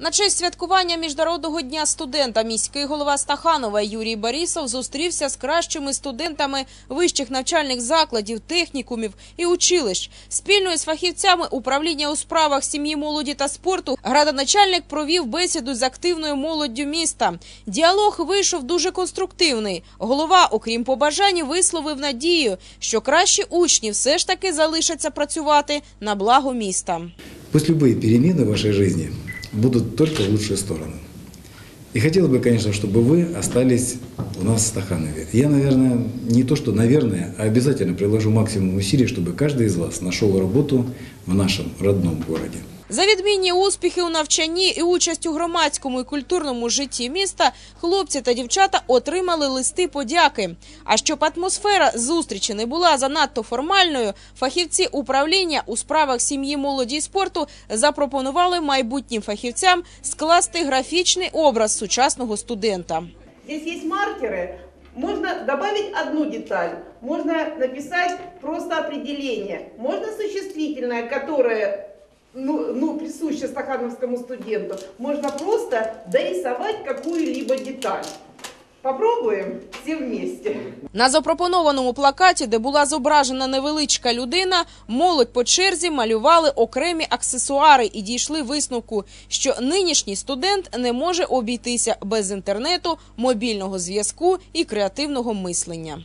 На честь святкування міжнародного дня студента міський голова Стаханова Юрій Борисов зустрівся з кращими студентами вищих навчальних закладів, технікумів і училищ. Спільно із фахівцями управління у справах сім'ї, молоді та спорту градоначальник провів бесіду з активною молоддю міста. Діалог вийшов дуже конструктивний. Голова, окрім побажань, висловив надію, що кращі учні все ж таки залишаться працювати на благо міста. Пусть любые перемены в вашей жизни будут только в лучшую сторону. И хотелось бы, конечно, чтобы вы остались у нас в Стаханове. Я, наверное, не то что наверное, а обязательно приложу максимум усилий, чтобы каждый из вас нашел работу в нашем родном городе. За відмінні успіхи у навчанні і участь у громадському і культурному житті міста хлопці та дівчата отримали листи подяки. А щоб атмосфера зустрічі не була занадто формальною, фахівці управління у справах сім'ї, молоді і спорту запропонували майбутнім фахівцям скласти графічний образ сучасного студента. Здесь есть маркеры. Можно добавить одну деталь. Можно написать просто определение. Можно существительное, которое ну, ну, присуще стахановскому студенту. Можно просто дорисовать какую-либо деталь. Попробуем все вместе. На запропонованому плакаті, де була зображена невеличка людина, молодь по черзі малювали окремі аксесуари і дійшли висновку, що нинішній студент не може обійтися без інтернету, мобільного зв'язку і креативного мислення.